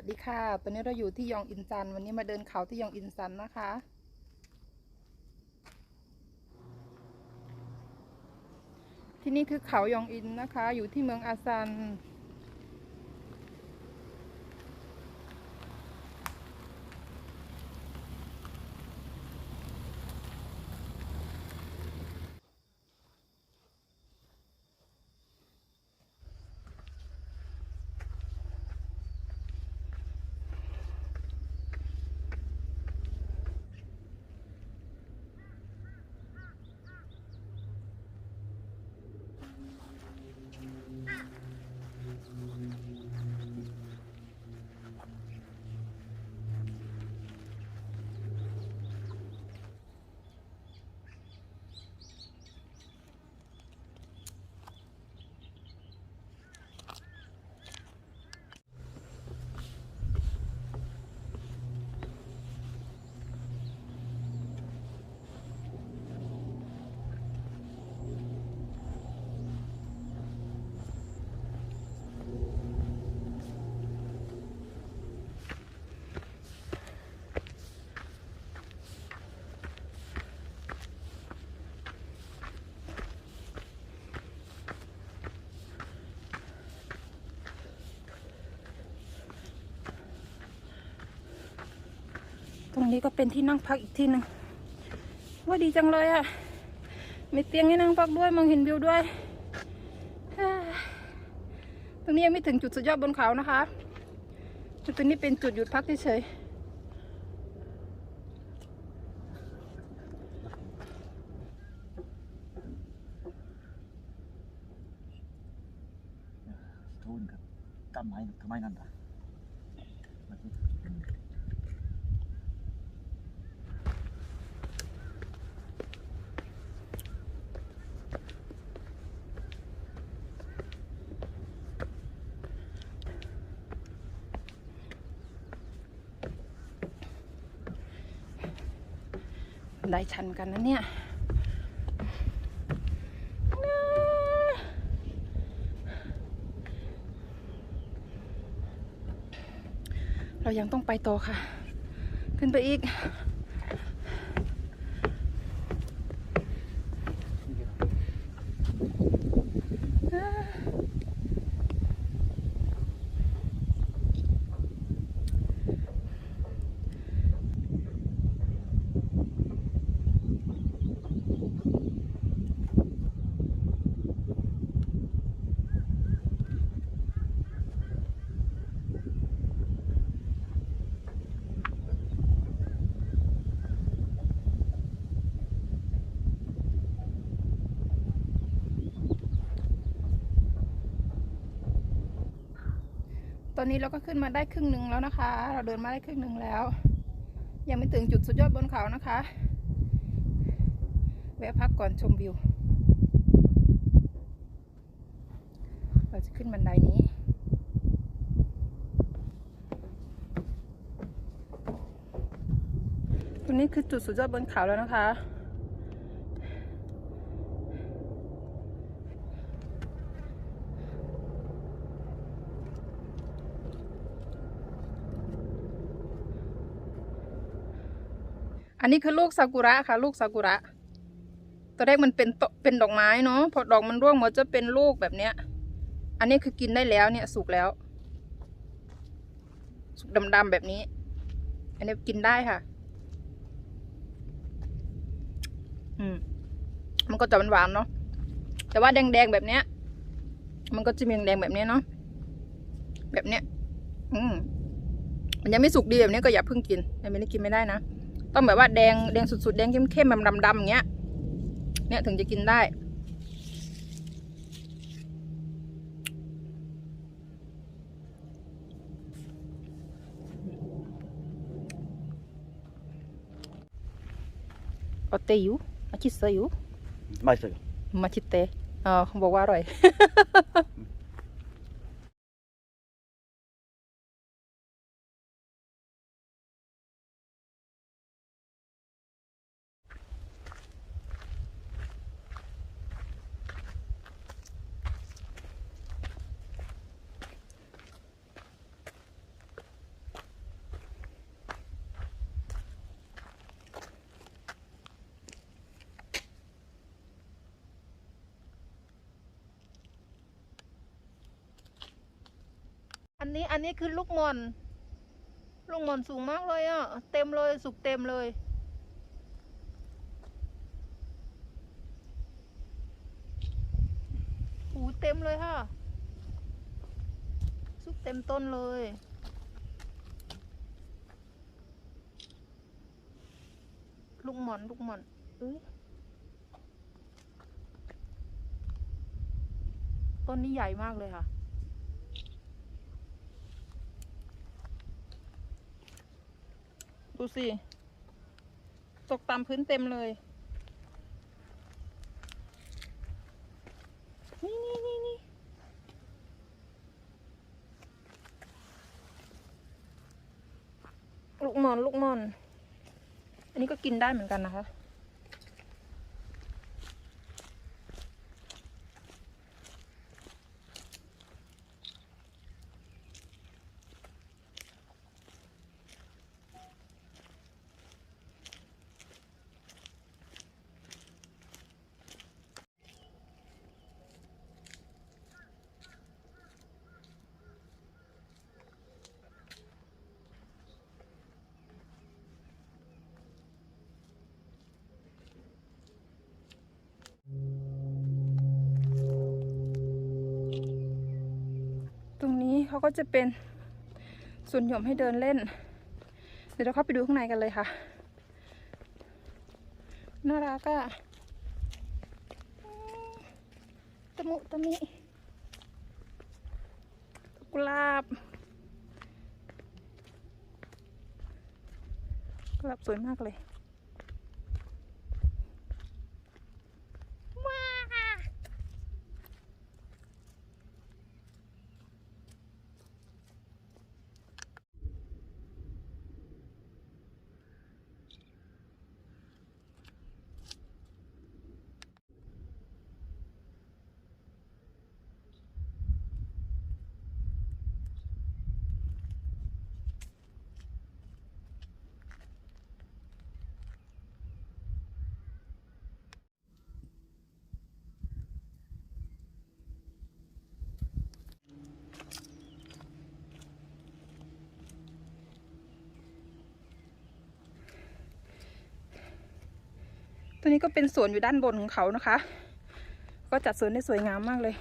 วัสดีค่ะ ตอนนี้เราอยู่ที่ยองอินซัน วันนี้มาเดินเขาที่ยองอินซันนะคะ ที่นี่คือเขายองอินนะคะ อยู่ที่เมืองอาซัน รงนี้ก็เป็นที่นั่งพักอีกที่หนึ่งว่าดีจังเลยอะ่ะ มีเตียงให้นั่งพักด้วยมองเห็นวิวด้วยเฮ้ยตรงนี้ยังไม่ถึงจุดสุดยอดบนเขานะคะจุดตรงนี้เป็นจุดหยุดพักเฉย 遠いんかた前の手前なんだ ๆได้ชันกันนะเนี่ยเรายังต้องไปต่อค่ะ ขึ้นไปอีก ตอนนี้เราก็ขึ้นมาได้ครึ่งหนึ่งแล้วนะคะ เราเดินมาได้ครึ่งหนึ่งแล้ว ยังไม่ถึงจุดสุดยอดบนเขานะคะแวะพักก่อนชมวิว เราจะขึ้นบันไดนี้ตรงนี้คือจุดสุดยอดบนเขาแล้วนะคะ อันนี้คือลูกซากุระค่ะ ลูกซากุระตัวแรกมันเป็นตเป็นดอกไม้เนาะพอดอกมันร่วงมันจะเป็นลูกแบบเนี้ย อันนี้คือกินได้แล้วเนี่ยสุกแล้ว สุกดำๆแบบนี้ อันนี้กินได้ค่ะ อืม มันก็จะหวานๆเนาะแต่ว่าแดงๆแบบเนี้ย มันก็จะมีแดงแบบเนี้ยเนาะแบบเนี้ย อืมมันยังไม่สุกดีแบบนี้ก็อย่าเพิ่งกินอันนี้กินไม่ได้นะ ต้องแบบว่าแดงแดงสุดๆ แดงเข้มๆดำดำอย่างเงี้ย เนี่ยถึงจะกินได้ อเตยูมาชิเซยูไม่เซยูมาชิเตอ๋อเขาบอกว่าอร่อย นี้อันนี้คือลูกมอน ลูกมอนสูงมากเลยอะ เต็มเลยสุกเต็มเลยหูเต็มเลยค่ะ สุกเต็มต้นเลยลูกหมอนลูกหมอนอ้ยต้นนี้ใหญ่มากเลยค่ะ ดูสิ ตกตามพื้นเต็มเลย นี่นี่นี่นี่ลูกหมอน ลูกหมอน อันนี้ก็กินได้เหมือนกันนะคะ เขาก็จะเป็นสวนหย่อมให้เดินเล่น เดี๋ยวเราเข้าไปดูข้างในกันเลยค่ะ น่ารักอะตะมุตะมิกุหลาบกุหลาบสวยมากเลย ตัวนี้ก็เป็นสวนอยู่ด้านบนของเขานะคะ ก็จัดสวนได้สวยงามมากเลย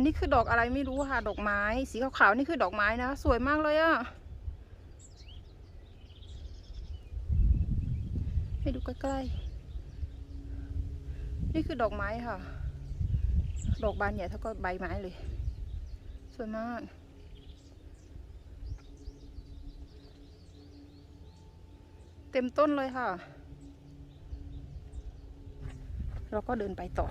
นนี้คือดอกอะไรไม่รู้ค่ะ ดอกไม้ สีขาวๆนี่คือดอกไม้นะ สวยมากเลยอะให้ดูใกล้ๆ นี่คือดอกไม้ค่ะ ดอกบานใหญ่เท่ากับใบไม้เลย สวยมากเต็มต้นเลยค่ะ เราก็เดินไปต่อ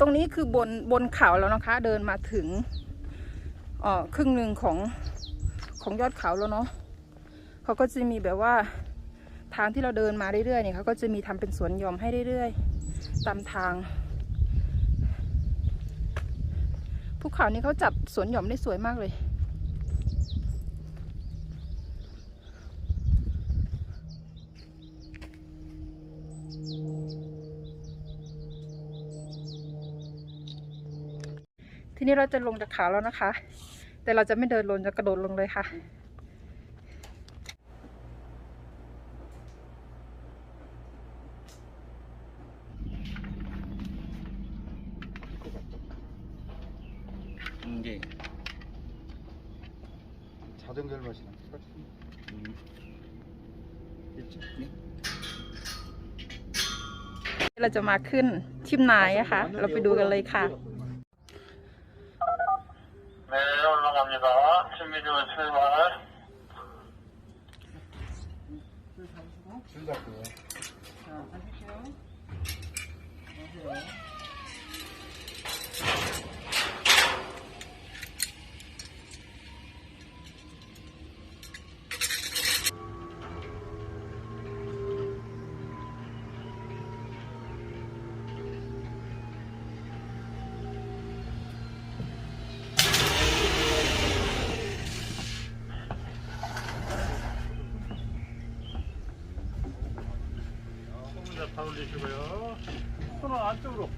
ตรงนี้คือบนบนเขาแล้วนะคะ เดินมาถึงออครึ่งหนึ่งของของยอดเขาแล้วเนาะเขาก็จะมีแบบว่าทางที่เราเดินมาเรื่อยๆเนี่ยเขาก็จะมีทำเป็นสวนหย่อมให้เรื่อยๆ ตามทางภูเขานี้เขาจัดสวนหย่อมได้สวยมากเลย ทีนี้เราจะลงจากเขาแล้วนะคะ แต่เราจะไม่เดินลงจะกระโดดลงเลยค่ะ 이게 자전 결맛이랑 똑같이 있지? เราจะมาขึ้นทิมนายอะค่ะ เราไปดูกันเลยค่ะ 갑니다. 준비되면 출발. 줄 잡고요.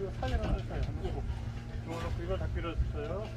그 살려놨어요. 이걸 예. 다 빌어주세요.